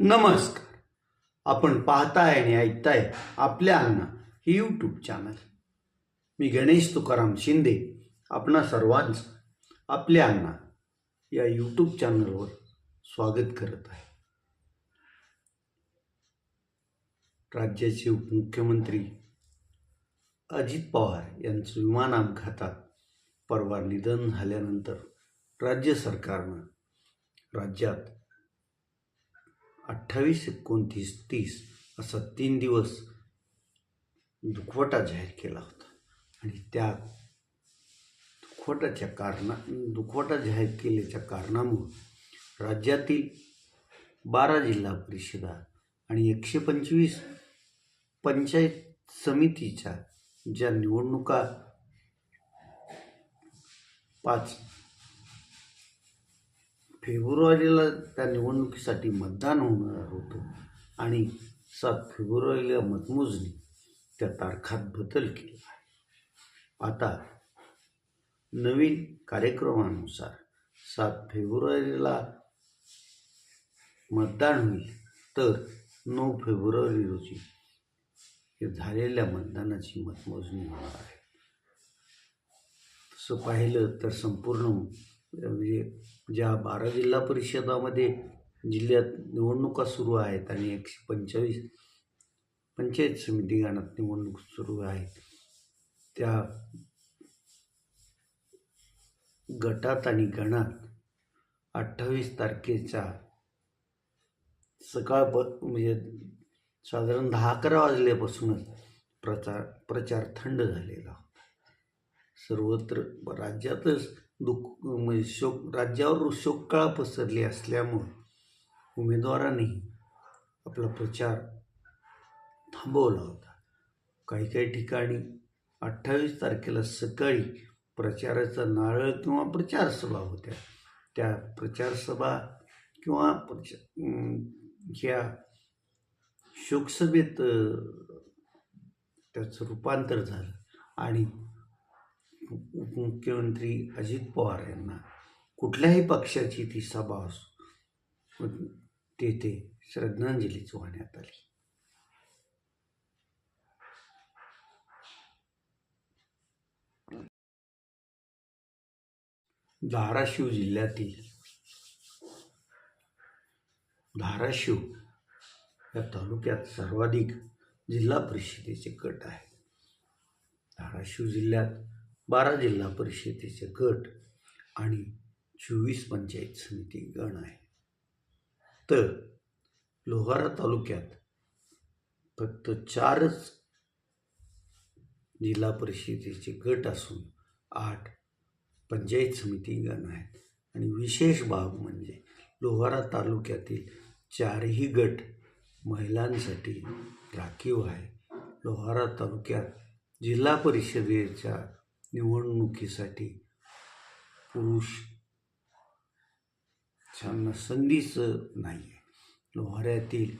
नमस्कार. आपण पाहताय आणि ऐकताय आपल्या अण्णा ही यूट्यूब चॅनल मी गणेश तुकाराम शिंदे आपणा सर्वांचं आपल्या अण्णा या यूट्यूब चॅनलवर स्वागत करत आहे. राज्याचे उपमुख्यमंत्री अजित पवार यांचं विमान अपघातात परवा निधन झाल्यानंतर राज्य सरकारनं राज्यात अठ्ठावीस एकोणतीस तीस असा तीन दिवस दुखवटा जाहीर केला होता. आणि त्या दुखवटाच्या कारणा दुखवटा जाहीर केल्याच्या कारणामुळं राज्यातील बारा जिल्हा परिषदा आणि एकशे पंचवीस पंचायत समितीच्या ज्या निवडणुका पाच फेब्रुवारीला त्या निवडणुकीसाठी मतदान होणार होतं. आणि सात फेब्रुवारीला मतमोजणी त्या तारखात बदल केला आहे. आता नवीन कार्यक्रमानुसार सात फेब्रुवारीला मतदान होईल. तर नऊ फेब्रुवारी रोजी हे झालेल्या मतदानाची मतमोजणी होणार आहे. तसं पाहिलं तर संपूर्ण म्हणजे ज्या बारा जिल्हा परिषदामध्ये जिल्ह्यात निवडणुका सुरू आहेत आणि एकशे पंचेचाळीस पंचायत समिती गाण्यात निवडणूक सुरू आहे त्या गटात आणि गणात अठ्ठावीस तारखेच्या सकाळ प म्हणजे साधारण दहा अकरा वाजल्यापासूनच प्रचार प्रचार थंड झालेला होता. सर्वत्र राज्यातच दुःख म्हणजे शोक राज्यावर शोककाळ पसरली असल्यामुळं उमेदवारांनी आपला प्रचार थांबवला होता. काही काही ठिकाणी अठ्ठावीस तारखेला सकाळी प्रचाराचा नारळ किंवा प्रचारसभा होत्या. त्या प्रचारसभा किंवा प्रचा ह्या शोकसभेत त्याचं रूपांतर झालं आणि उपमुख्यमंत्री अजित पवार यांना कुठल्याही पक्षाची ती सभा असो तेथे श्रद्धांजलीच वाहण्यात आली. धाराशिव जिल्ह्यातील धाराशिव या तालुक्यात सर्वाधिक जिल्हा परिषदेचे गट आहेत. धाराशिव जिल्ह्यात बारा जिल्हा परिषदेचे गट आणि चोवीस पंचायत समिती गण आहे. तर लोहारा तालुक्यात फक्त चारच जिल्हा परिषदेचे गट असून आठ पंचायत समिती गण आहेत. आणि विशेष बाब म्हणजे लोहारा तालुक्यातील चारही गट महिलांसाठी राखीव आहे. लोहारा तालुक्यात जिल्हा परिषदेच्या निवडणुकीसाठी पुरुष त्यांना संधीच नाही आहे लोहाऱ्यातील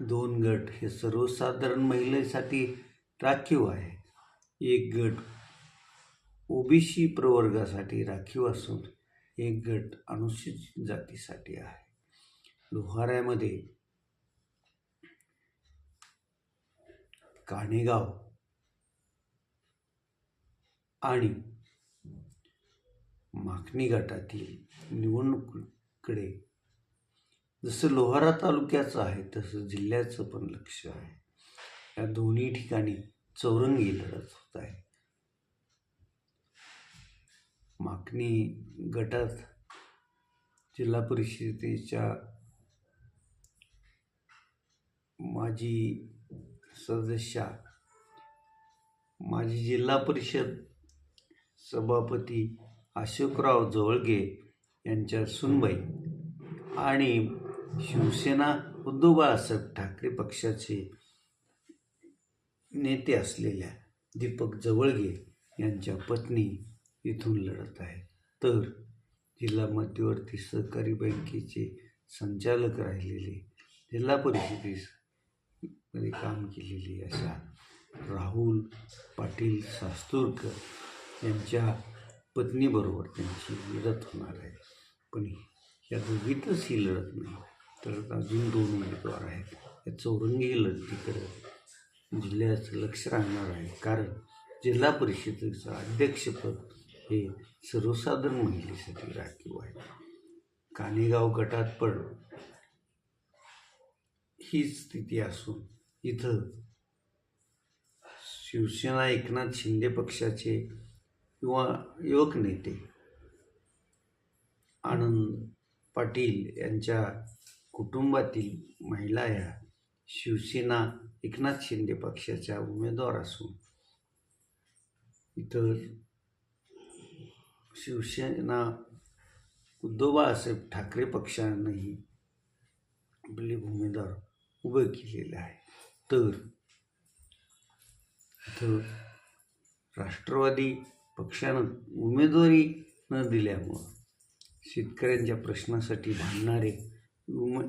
दोन गट हे सर्वसाधारण महिलेसाठी राखीव आहे. एक गट ओबीसी प्रवर्गासाठी राखीव असून एक गट अनुसूचित जातीसाठी आहे. लोहाऱ्यामध्ये काणेगाव आणि माखणी गटातील निवडणुकीकडे जसं लोहारा तालुक्याचं आहे तसं जिल्ह्याचं पण लक्ष आहे. या दोन्ही ठिकाणी चौरंगी लढत होत आहे. माखणी गटात जिल्हा परिषदेच्या माजी सदस्या माजी जिल्हा परिषद सभापती अशोकराव जवळगे यांच्या सुनबाई आणि शिवसेना उद्धव बाळासाहेब ठाकरे पक्षाचे नेते असलेल्या दीपक जवळगे यांच्या पत्नी इथून लढत आहे. तर जिल्हा मध्यवर्ती सहकारी बँकेचे संचालक राहिलेले जिल्हा परिषदेस मध्ये काम केलेले अशा राहुल पाटील सास्तूरकर त्यांच्या पत्नीबरोबर त्यांची लढत होणार आहे. पण या दोघीतच ही लढत नाही. तर अजून दोन उमेदवार आहेत. या चौरंगी लढतीकडं जिल्ह्याचं लक्ष राहणार आहे. कारण जिल्हा परिषदेचं अध्यक्षपद हे सर्वसाधारण महिलेसाठी राखीव आहे. कानेगाव गटात पण ही स्थिती असून इथं शिवसेना एकनाथ शिंदे पक्षाचे किंवा युवक नेते आनंद पाटील यांच्या कुटुंबातील महिला या शिवसेना एकनाथ शिंदे पक्षाच्या उमेदवार असून इतर शिवसेना उद्धव बाळासाहेब ठाकरे पक्षानंही आपले उमेदवार उभे केलेले आहे तर इथं राष्ट्रवादी पक्षानं उमेदवारी न दिल्यामुळं शेतकऱ्यांच्या प्रश्नासाठी भांडणारे उम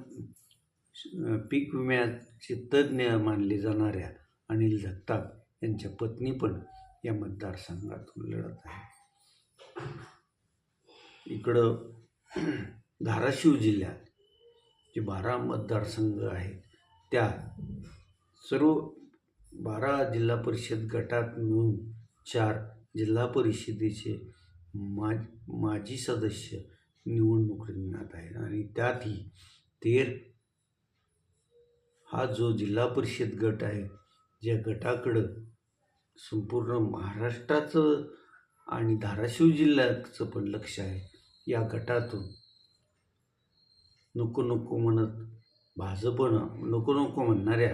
पीक विम्याचे तज्ज्ञ मानले जाणाऱ्या अनिल जगताप यांच्या पत्नी पण या मतदारसंघातून लढत आहे इकडं धाराशिव जिल्ह्यात जे बारा मतदारसंघ आहेत त्या सर्व बारा जिल्हा परिषद गटात मिळून चार जिल्हा परिषदेचे मा माजी सदस्य निवडणूक रिंगणात आहे आणि त्यातही तेर हा जो जिल्हा परिषद गट आहे ज्या गटाकडं संपूर्ण महाराष्ट्राचं आणि धाराशिव जिल्ह्याचं पण लक्ष आहे या गटातून नको नको म्हणत भाजपनं नको नको म्हणणाऱ्या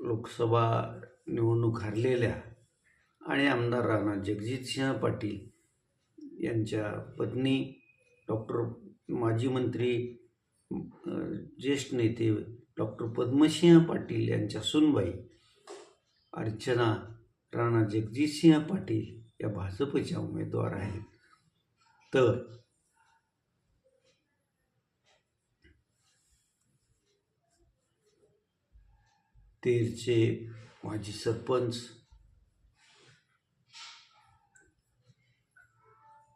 लोकसभा निवडणूक हरलेल्या आणि आमदार राणा जगजितसिंह पाटील यांच्या पत्नी डॉक्टर माजी मंत्री ज्येष्ठ नेते डॉक्टर पद्मसिंह पाटील यांच्या सुनबाई अर्चना राणा जगजितसिंह पाटील या भाजपच्या उमेदवार आहेत. तर तेरचे माजी सरपंच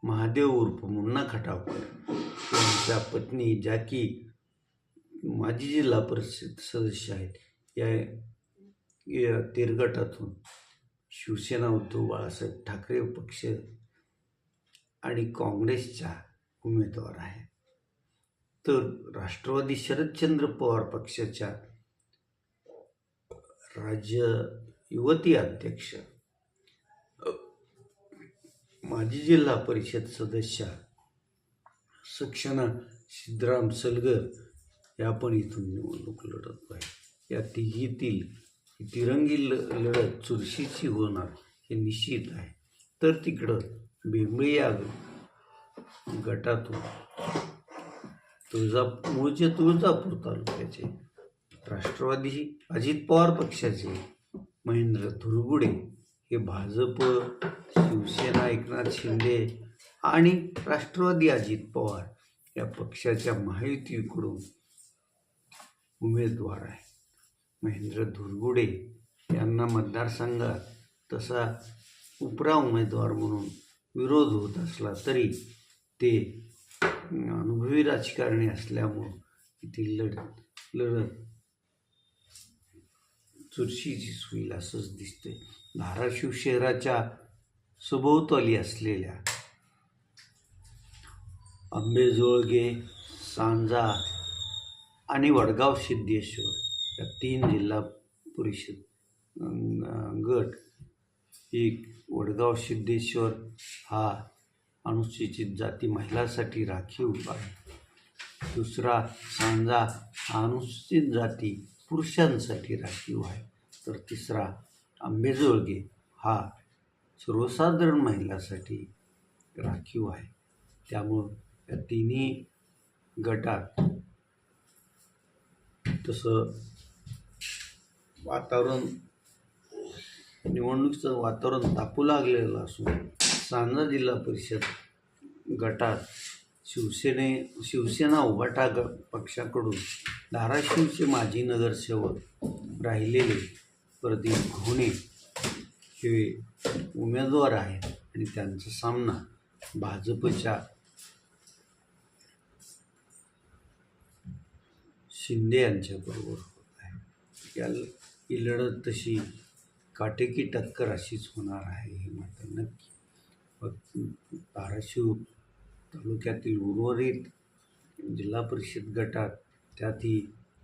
महादेव उर्फ मुन्ना खटावकर यांच्या पत्नी जॅकी माजी जिल्हा परिषद सदस्य आहेत. या या तेरगटातून शिवसेना उद्धव बाळासाहेब ठाकरे पक्ष आणि काँग्रेसच्या उमेदवार आहे तर राष्ट्रवादी शरदचंद्र पवार पक्षाच्या राज्य युवती अध्यक्ष माजी जिल्हा परिषद सदस्य सक्षना सिद्धराम सलगर या पण इथून निवडणूक लढत आहे. या तिघीतील तिरंगी ल लढत चुरशीची होणार हे निश्चित आहे. तर तिकडं बेंबळी या गटातून तुळजा मूळचे तुळजापूर तालुक्याचे राष्ट्रवादी अजित पवार पक्षाचे महेंद्र धुरगुडे हे भाजप शिवसेना एकनाथ शिंदे आणि राष्ट्रवादी अजित पवार या पक्षाच्या महायुतीकडून उमेदवार आहे महेंद्र धुरगुडे यांना मतदारसंघात तसा उपरा उमेदवार म्हणून विरोध होत असला तरी ते अनुभवी राजकारणी असल्यामुळं ती लढत लढत चुरशीची सुईल असंच दिसतंय. धाराशिव शहराच्या सभोवताली असलेल्या आंबेजोळगे सांजा आणि वडगाव सिद्धेश्वर या तीन जिल्हा परिषद गट एक वडगाव सिद्धेश्वर हा अनुसूचित जाती महिलांसाठी राखीव आहे. दुसरा सांजा हा अनुसूचित जाती पुरुषांसाठी राखीव आहे. तर तिसरा आंबेजोळगे हा सर्वसाधारण महिलांसाठी राखीव आहे. त्यामुळं या तिन्ही गटात तसं वातावरण निवडणुकीचं वातावरण तापू लागलेलं असून सांजा जिल्हा परिषद गटात शिवसेने शिवसेना उभाटा ग पक्षाकडून धाराशिवचे माजी नगरसेवक राहिलेले प्रदीप घोणे हे उमेदवार आहेत आणि त्यांचा सामना भाजपच्या शिंदे यांच्याबरोबर होत आहे. या ही लढत तशी काटेकी टक्कर अशीच होणार आहे हे मात्र नक्की. धाराशिव तालुक्यातील उर्वरित जिल्हा परिषद गटात त्यातही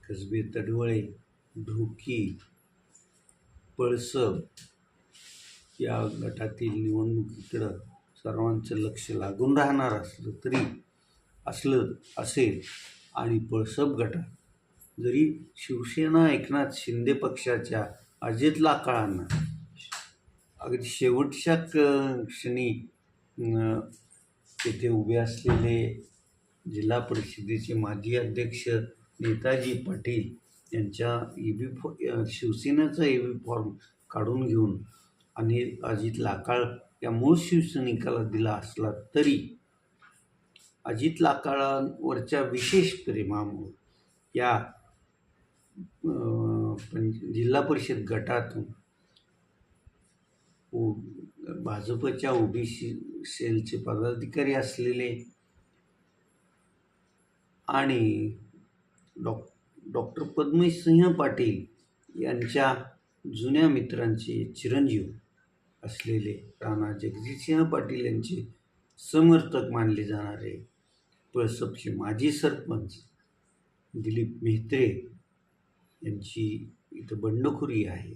कसबे तडवळे ढोकी पळसप या गटातील निवडणुकीकडं सर्वांचं लक्ष लागून राहणार असलं तरी असलं असेल आणि पळसप गटात जरी शिवसेना एकनाथ शिंदे पक्षाच्या अजित काळांना अगदी शेवटच्या क्षणी तेथे उभे असलेले जिल्हा परिषदेचे माजी अध्यक्ष नेताजी पाटील यांच्या ई बी फॉ शिवसेनेचा ई बी फॉर्म काढून घेऊन आणि अजित लाकाळ या मूळ शिवसैनिकाला दिला असला तरी अजित लाकाळांवरच्या विशेष प्रेमामुळे या जिल्हा परिषद गटातून उ भाजपच्या ओबीसी सेलचे पदाधिकारी असलेले आणि डॉक्टर डॉक्टर पद्मसिंह पाटील यांच्या जुन्या मित्रांचे चिरंजीव असलेले राणा जगजितसिंह पाटील यांचे समर्थक मानले जाणारे पळसपचे माजी सरपंच दिलीप मेहत्रे यांची इथं बंडखोरी आहे.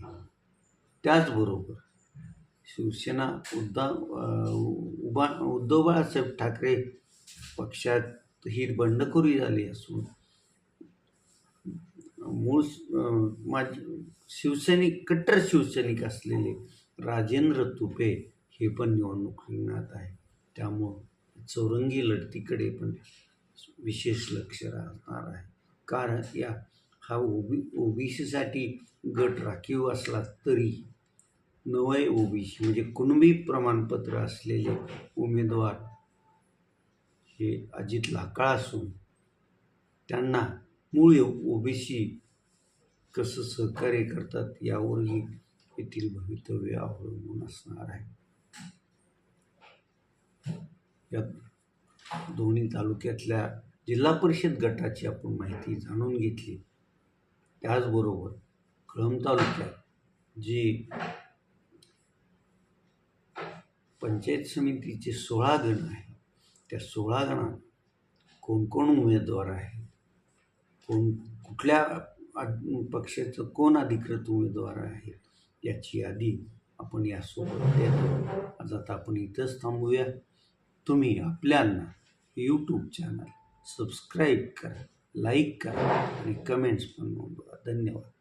त्याचबरोबर शिवसेना उद्दा उभा उद्धव बाळासाहेब ठाकरे पक्षात ही बंडखोरी झाली असून मूळ अ, शिवसैनिक कट्टर शिवसैनिक असलेले राजेंद्र तुपे हे पण निवडणूक रिंगणात आहे. त्यामुळं चौरंगी लढतीकडे पण विशेष लक्ष राहणार आहे. कारण या हा ओबी ओबीसीसाठी गट राखीव असला तरी नवय ओबीसी म्हणजे कुणबी प्रमाणपत्र असलेले उमेदवार हे अजित लाकाळ असून त्यांना मूळ ओबीसी कसं सहकार्य करतात यावरही येथील भवितव्य अवलंबून असणार आहे. या दोन्ही तालुक्यातल्या जिल्हा परिषद गटाची आपण माहिती जाणून घेतली. त्याचबरोबर कळंब तालुक्यात जी पंचायत समितीचे सोळा गण आहे त्या सोळा गणात कोण कोण उमेदवार आहेत? कोण कुठल्या पक्षाचं कोण अधिकृत उमेदवार आहे याची यादी आपण यासोबत देतो. आज आता आपण इथंच थांबूया. तुम्ही आपल्यांना यूट्यूब चॅनल सबस्क्राईब करा लाईक करा आणि कमेंट्स पण नोंदवा. धन्यवाद.